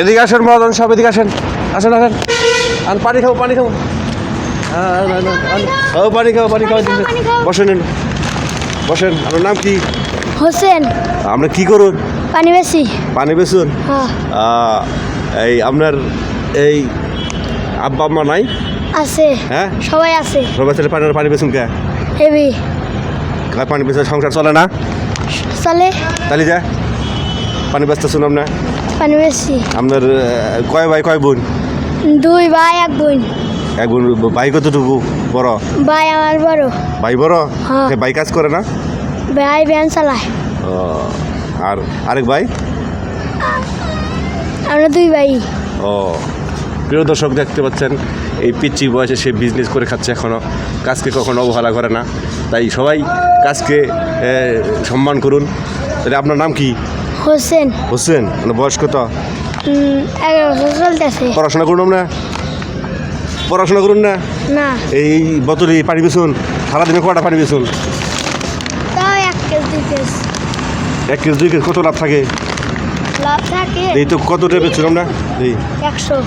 এদিকে আসেন মহাজন সব এদিকে আসেন। আসেন আসেন। আর পানি খাব পানি খাব হ্যাঁ, পানি পানি খাব খাও, পানি খাও। বসেন। বসেন আপনার নাম কি? হোসেন। আপনি কি করুন পানি বেশি। পানি বেসুন হ্যাঁ। এই আপনার এই আব্বা আম্মা নাই? আছে। হ্যাঁ? সবাই আছে। সবাই ছেলে পানি পানি বেসুন কে? হেভি। পানি বেসে সংসার চলে না? চলে। তাহলে যা পানি ব্যস্ত আপনার বেশি। আপনার কয় ভাই কয় বোন? দুই ভাই এক বোন। এক বোন ভাই কতটুকু? বড়? ভাই আমার বড়। ভাই বড়? হ্যাঁ। সে ভাই কাজ করে না? ভাই ভ্যান চালায়। আর আরেক ভাই? আমরা দুই ভাই। ও প্রিয় দর্শক দেখতে পাচ্ছেন এই পিচ্ছি বয়সে সে বিজনেস করে খাচ্ছে এখনও কাজকে কখনো অবহেলা করে না। তাই সবাই কাজকে সম্মান করুন। তাহলে আপনার নাম কি? হোসেন। হোসেন মানে বয়স কত? এগারো বছর চলতেছে। পড়াশোনা করুন না। পড়াশোনা করুন না। না। এই বোতলে পানি বেসুন সারাদিনে কটা পানি বেসুন? তাও এক কেজি দুই কেজি। এক কেজি দুই কেজি কত লাভ থাকে? লাভ থাকে। এই তো কত টাকা বেচুন আমরা? এই। একশো।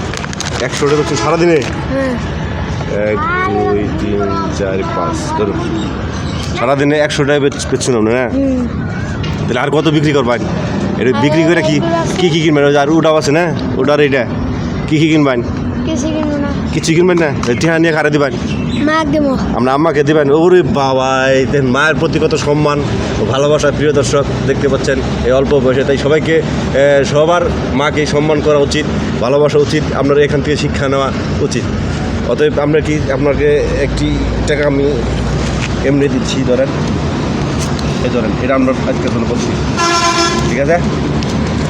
একশো টাকা বেচুন সারাদিনে? হ্যাঁ। এক দুই তিন চার পাঁচ ধরুন। সারাদিনে একশো টাকা বেচ- বেচছেন আপনার হ্যাঁ তাহলে আর কত বিক্রি করবেন? এটা বিক্রি করে কি কি কি কিনবেন আর ওটাও আছে না? ওটার এইটা। কি কি কিনবেন কিছু কিনবো না। কিছু কিনবেন না? টিহা নিয়ে খারে দিবেন আমরা আম্মাকে দিবেন ওরে বাবা এই দেখেন মায়ের প্রতি কত সম্মান ও ভালোবাসা প্রিয় দর্শক দেখতে পাচ্ছেন। এই অল্প বয়সে। তাই সবাইকে সবার মাকে সম্মান করা উচিত ভালোবাসা উচিত আপনার এখান থেকে শিক্ষা নেওয়া উচিত। অতএব আমরা কি আপনাকে একটি টাকা আমি এমনি দিচ্ছি ধরেন। এই ধরেন এটা আমরা আজকে জন্য বলছি। ঠিক আছে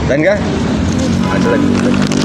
জান গা আচ্ছা।